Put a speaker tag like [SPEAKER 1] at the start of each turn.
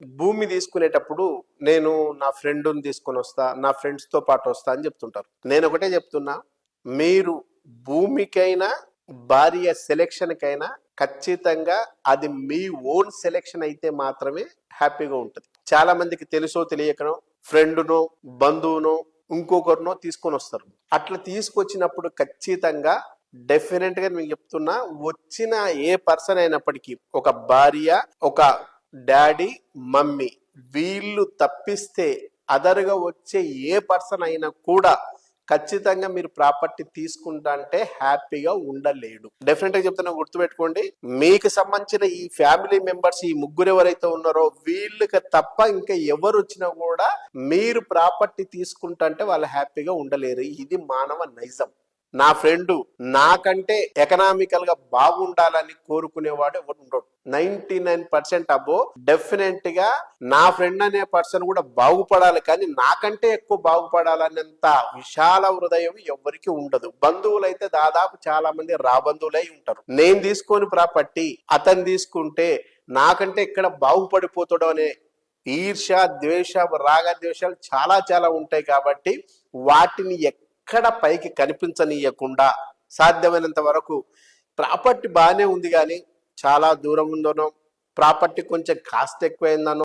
[SPEAKER 1] భూమి తీసుకునేటప్పుడు నేను నా ఫ్రెండ్ని తీసుకొని వస్తా నా ఫ్రెండ్స్తో పాటు వస్తా అని చెప్తుంటారు. నేను ఒకటే చెప్తున్నా మీరు భూమికైనా భార్య సెలెక్షన్కైనా ఖచ్చితంగా అది మీ ఓన్ సెలెక్షన్ అయితే మాత్రమే హ్యాపీగా ఉంటుంది. చాలా మందికి తెలుసో తెలియకనో ఫ్రెండ్నో బంధువునో ఇంకొకరినో తీసుకొని వస్తారు. అట్లా తీసుకొచ్చినప్పుడు ఖచ్చితంగా డెఫినెట్గా నేను చెప్తున్నా వచ్చిన ఏ పర్సన్ అయినప్పటికీ ఒక భార్య ఒక డాడీ మమ్మీ వీళ్ళు తప్పిస్తే అదర్గా వచ్చే ఏ పర్సన్ అయినా కూడా ఖచ్చితంగా మీరు ప్రాపర్టీ తీసుకుంటా అంటే హ్యాపీగా ఉండలేడు. డెఫినెట్గా చెప్తున్నా గుర్తుపెట్టుకోండి. మీకు సంబంధించిన ఈ ఫ్యామిలీ మెంబర్స్ ఈ ముగ్గురు ఎవరైతే ఉన్నారో వీళ్ళకి తప్ప ఇంకా ఎవరు వచ్చినా కూడా మీరు ప్రాపర్టీ తీసుకుంటా అంటే వాళ్ళు హ్యాపీగా ఉండలేరు. ఇది మానవ నైజం. నా ఫ్రెండ్ నాకంటే ఎకనామికల్గా బాగుండాలని కోరుకునేవాడు ఎవరు ఉండడు. నైన్టీ నైన్ పర్సెంట్ అబ్బో డెఫినెట్గా నా ఫ్రెండ్ అనే పర్సన్ కూడా బాగుపడాలి. కానీ నాకంటే ఎక్కువ బాగుపడాలనేంత విశాల హృదయం ఎవరికి ఉండదు. బంధువులు అయితే దాదాపు చాలా మంది రాబంధువులై ఉంటారు. నేను తీసుకొని ప్రాపర్టీ అతను తీసుకుంటే నాకంటే ఇక్కడ బాగుపడిపోతాడు అనే ఈర్ష ద్వేష రాగ ద్వేషాలు చాలా చాలా ఉంటాయి కాబట్టి వాటిని ఎక్కడ పైకి కనిపించనీయకుండా సాధ్యమైనంత వరకు ప్రాపర్టీ బాగానే ఉంది కానీ చాలా దూరం ఉందనో ప్రాపర్టీ కొంచెం కాస్ట్ ఎక్కువైందనో